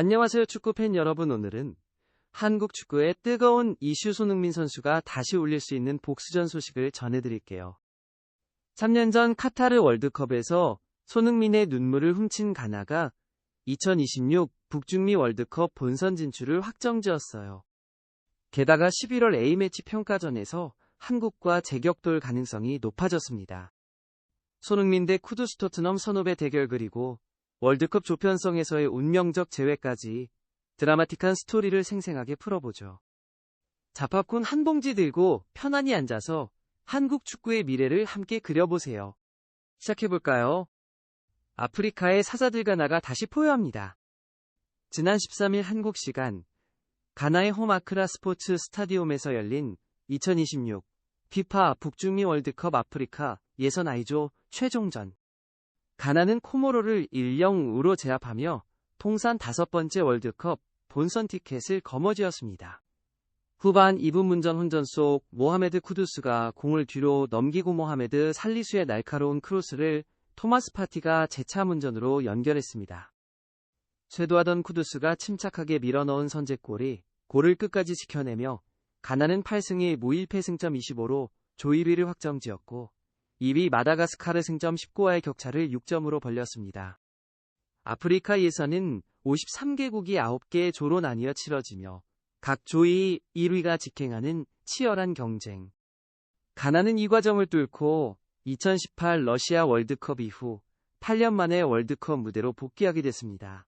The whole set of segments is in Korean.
안녕하세요 축구 팬 여러분 오늘은 한국 축구의 뜨거운 이슈 손흥민 선수가 다시 올릴 수 있는 복수전 소식을 전해드릴게요. 3년 전 카타르 월드컵에서 손흥민의 눈물을 훔친 가나가 2026 북중미 월드컵 본선 진출을 확정지었어요. 게다가 11월 A매치 평가전에서 한국과 재격돌 가능성이 높아졌습니다. 손흥민 대 쿠두스 토트넘 선후배 대결 그리고 월드컵 조편성에서의 운명적 재회까지 드라마틱한 스토리를 생생하게 풀어보죠. 자팝콘 한 봉지 들고 편안히 앉아서 한국 축구의 미래를 함께 그려보세요. 시작해볼까요? 아프리카의 사자들과 나가 다시 포효합니다. 지난 13일 한국 시간 가나의 홈아크라 스포츠 스타디움에서 열린 2026 피파 북중미 월드컵 아프리카 예선 아이조 최종전. 가나는 코모로를 1-0으로 제압하며 통산 다섯 번째 월드컵 본선 티켓을 거머쥐었습니다. 후반 2분 문전 혼전 속 모하메드 쿠두스가 공을 뒤로 넘기고 모하메드 살리수의 날카로운 크로스를 토마스 파티가 재차 문전으로 연결했습니다. 쇄도하던 쿠두스가 침착하게 밀어넣은 선제골이 골을 끝까지 지켜내며 가나는 8승이 무일패 승점 25로 조 1위를 확정지었고 2위 마다가스카르 승점 19와의 격차를 6점으로 벌렸습니다. 아프리카 예선은 53개국이 9개의 조로 나뉘어 치러지며 각 조의 1위가 직행하는 치열한 경쟁. 가나는 이 과정을 뚫고 2018 러시아 월드컵 이후 8년 만에 월드컵 무대로 복귀하게 됐습니다.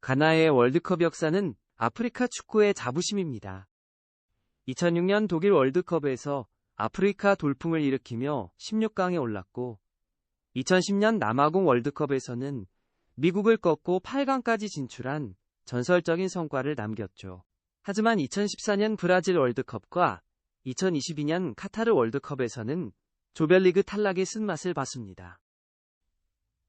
가나의 월드컵 역사는 아프리카 축구의 자부심입니다. 2006년 독일 월드컵에서 아프리카 돌풍을 일으키며 16강에 올랐고 2010년 남아공 월드컵에서는 미국을 꺾고 8강까지 진출한 전설적인 성과를 남겼죠. 하지만 2014년 브라질 월드컵과 2022년 카타르 월드컵에서는 조별리그 탈락의 쓴맛을 봤습니다.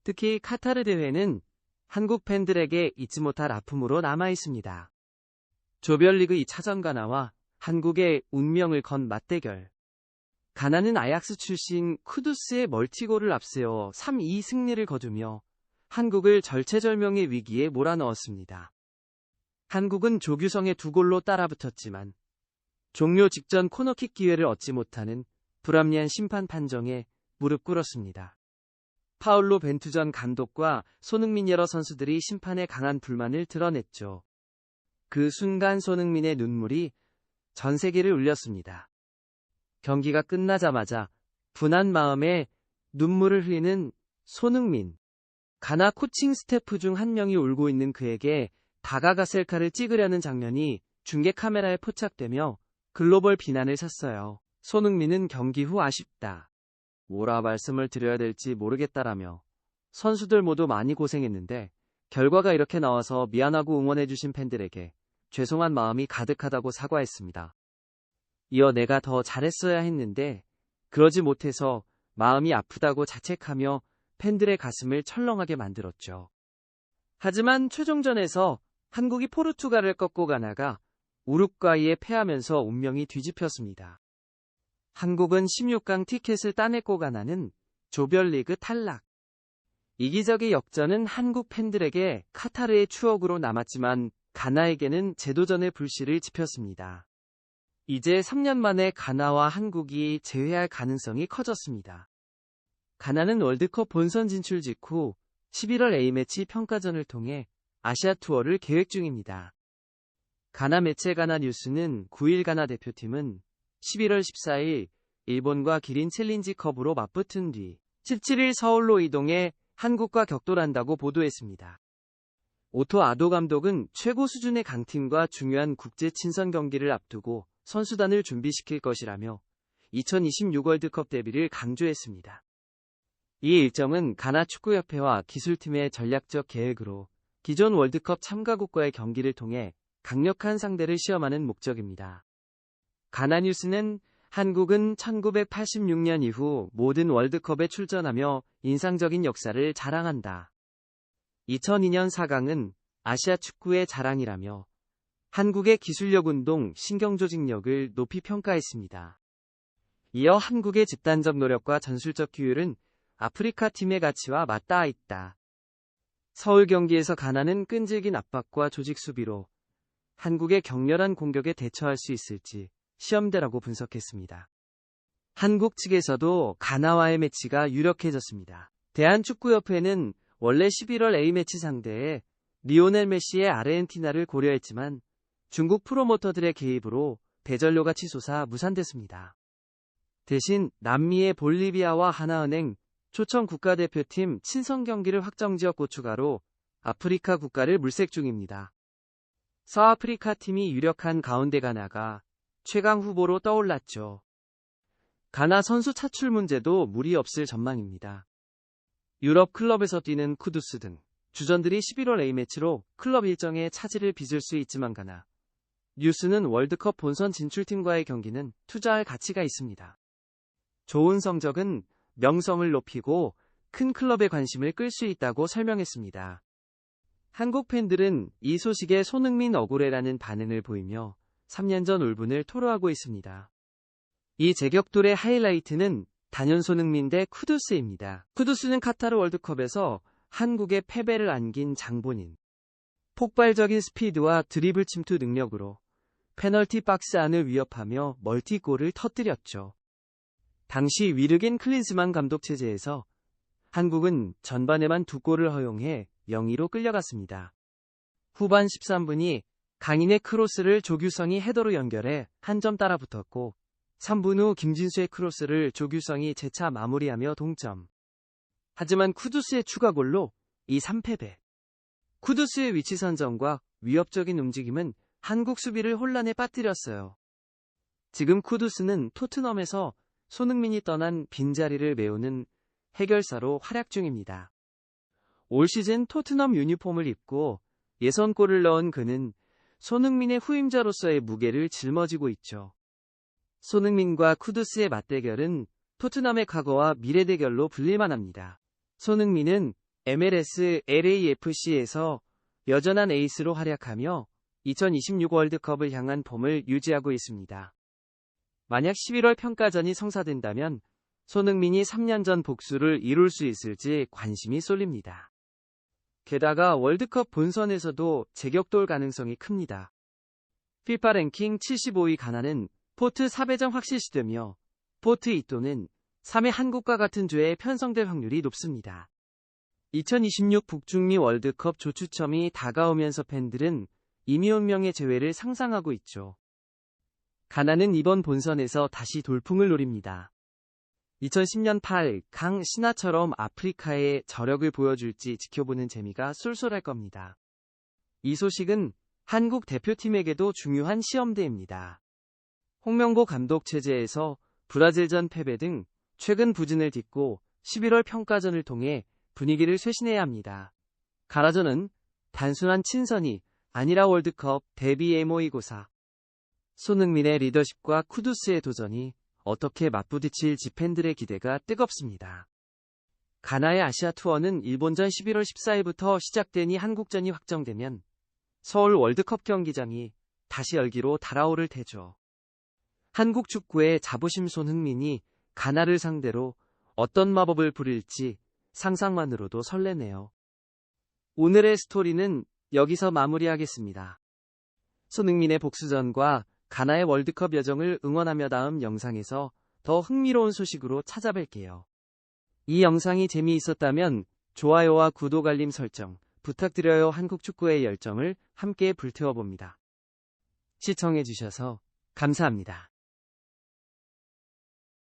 특히 카타르 대회는 한국 팬들에게 잊지 못할 아픔으로 남아 있습니다. 조별리그 2차전 가나와 한국의 운명을 건 맞대결. 가나는 아약스 출신 쿠두스의 멀티골을 앞세워 3-2 승리를 거두며 한국을 절체절명의 위기에 몰아넣었습니다. 한국은 조규성의 두 골로 따라붙었지만 종료 직전 코너킥 기회를 얻지 못하는 불합리한 심판 판정에 무릎 꿇었습니다. 파울로 벤투전 감독과 손흥민 여러 선수들이 심판에 강한 불만을 드러냈죠. 그 순간 손흥민의 눈물이 전 세계를 울렸습니다. 경기가 끝나자마자 분한 마음에 눈물을 흘리는 손흥민. 가나 코칭 스태프 중 한 명이 울고 있는 그에게 다가가 셀카를 찍으려는 장면이 중계 카메라에 포착되며 글로벌 비난을 샀어요. 손흥민은 경기 후 아쉽다. 뭐라 말씀을 드려야 될지 모르겠다라며 선수들 모두 많이 고생했는데 결과가 이렇게 나와서 미안하고 응원해주신 팬들에게 죄송한 마음이 가득하다고 사과했습니다. 이어 내가 더 잘했어야 했는데 그러지 못해서 마음이 아프다고 자책하며 팬들의 가슴을 철렁하게 만들었죠. 하지만 최종전에서 한국이 포르투갈을 꺾고 가나가 우루과이에 패하면서 운명이 뒤집혔습니다. 한국은 16강 티켓을 따냈고 가나는 조별리그 탈락. 이기적의 역전은 한국 팬들에게 카타르의 추억으로 남았지만 가나에게는 제도전의 불씨를 지폈습니다. 이제 3년 만에 가나와 한국이 재회할 가능성이 커졌습니다. 가나는 월드컵 본선 진출 직후 11월 A매치 평가전을 통해 아시아 투어를 계획 중입니다. 가나 매체 가나 뉴스는 9일 가나 대표팀은 11월 14일 일본과 기린 챌린지 컵으로 맞붙은 뒤 17일 서울로 이동해 한국과 격돌한다고 보도했습니다. 오토 아도 감독은 최고 수준의 강팀과 중요한 국제 친선 경기를 앞두고 선수단을 준비시킬 것이라며 2026 월드컵 데뷔를 강조했습니다. 이 일정은 가나 축구협회와 기술팀의 전략적 계획으로 기존 월드컵 참가국과의 경기를 통해 강력한 상대를 시험하는 목적입니다. 가나 뉴스는 한국은 1986년 이후 모든 월드컵에 출전하며 인상적인 역사를 자랑한다. 2002년 4강은 아시아 축구의 자랑이라며 한국의 기술력 운동, 신경조직력을 높이 평가했습니다. 이어 한국의 집단적 노력과 전술적 규율은 아프리카 팀의 가치와 맞닿아 있다. 서울 경기에서 가나는 끈질긴 압박과 조직 수비로 한국의 격렬한 공격에 대처할 수 있을지 시험대라고 분석했습니다. 한국 측에서도 가나와의 매치가 유력해졌습니다. 대한축구협회는 원래 11월 A매치 상대에 리오넬 메시의 아르헨티나를 고려했지만 중국 프로모터들의 개입으로 대전료가 치솟아 무산됐습니다. 대신 남미의 볼리비아와 하나은행, 초청 국가대표팀 친선 경기를 확정지었고 추가로 아프리카 국가를 물색 중입니다. 서아프리카 팀이 유력한 가운데 가나가 최강 후보로 떠올랐죠. 가나 선수 차출 문제도 무리 없을 전망입니다. 유럽 클럽에서 뛰는 쿠두스 등 주전들이 11월 A매치로 클럽 일정에 차질을 빚을 수 있지만 가나 뉴스는 월드컵 본선 진출팀과의 경기는 투자할 가치가 있습니다. 좋은 성적은 명성을 높이고 큰 클럽의 관심을 끌 수 있다고 설명했습니다. 한국 팬들은 이 소식에 손흥민 억울해라는 반응을 보이며 3년 전 울분을 토로하고 있습니다. 이 제격돌의 하이라이트는 단연 손흥민 대 쿠두스입니다. 쿠두스는 카타르 월드컵에서 한국의 패배를 안긴 장본인. 폭발적인 스피드와 드리블 침투 능력으로 페널티 박스 안을 위협하며 멀티골을 터뜨렸죠. 당시 위르겐 클린스만 감독 체제에서 한국은 전반에만 두 골을 허용해 0-2로 끌려갔습니다. 후반 13분이 강인의 크로스를 조규성이 헤더로 연결해 한 점 따라 붙었고 3분 후 김진수의 크로스를 조규성이 재차 마무리하며 동점. 하지만 쿠두스의 추가골로 이 3패배. 쿠두스의 위치 선정과 위협적인 움직임은 한국 수비를 혼란에 빠뜨렸어요. 지금 쿠두스는 토트넘에서 손흥민이 떠난 빈자리를 메우는 해결사로 활약 중입니다. 올 시즌 토트넘 유니폼을 입고 예선골을 넣은 그는 손흥민의 후임자로서의 무게를 짊어지고 있죠. 손흥민과 쿠두스의 맞대결은 토트넘의 과거와 미래 대결로 불릴만 합니다. 손흥민은 MLS LAFC에서 여전한 에이스로 활약하며 2026 월드컵을 향한 폼을 유지하고 있습니다. 만약 11월 평가전이 성사된다면 손흥민이 3년 전 복수를 이룰 수 있을지 관심이 쏠립니다. 게다가 월드컵 본선에서도 제격돌 가능성이 큽니다. 피파 랭킹 75위 가나는 포트 4배정 확실시되며 포트 2또는 3회 한국과 같은 조에 편성될 확률이 높습니다. 2026 북중미 월드컵 조추첨이 다가오면서 팬들은 이미운명의 재회를 상상하고 있죠. 가나는 이번 본선에서 다시 돌풍을 노립니다. 2010년 8 강 신하처럼 아프리카의 저력을 보여줄지 지켜보는 재미가 쏠쏠할 겁니다. 이 소식은 한국 대표팀에게도 중요한 시험대입니다. 홍명보 감독 체제에서 브라질전 패배 등 최근 부진을 딛고 11월 평가전을 통해 분위기를 쇄신해야 합니다. 가라전은 단순한 친선이 아니라 월드컵 데뷔에 모의고사. 손흥민의 리더십과 쿠두스의 도전이 어떻게 맞부딪힐 지팬들의 기대가 뜨겁습니다. 가나의 아시아 투어는 일본전 11월 14일부터 시작되니 한국전이 확정되면 서울 월드컵 경기장이 다시 열기로 달아오를 테죠. 한국 축구의 자부심 손흥민이 가나를 상대로 어떤 마법을 부릴지 상상만으로도 설레네요. 오늘의 스토리는 여기서 마무리하겠습니다. 손흥민의 복수전과 가나의 월드컵 여정을 응원하며 다음 영상에서 더 흥미로운 소식으로 찾아뵐게요. 이 영상이 재미있었다면 좋아요와 구독 알림 설정 부탁드려요 한국 축구의 열정을 함께 불태워봅니다. 시청해주셔서 감사합니다.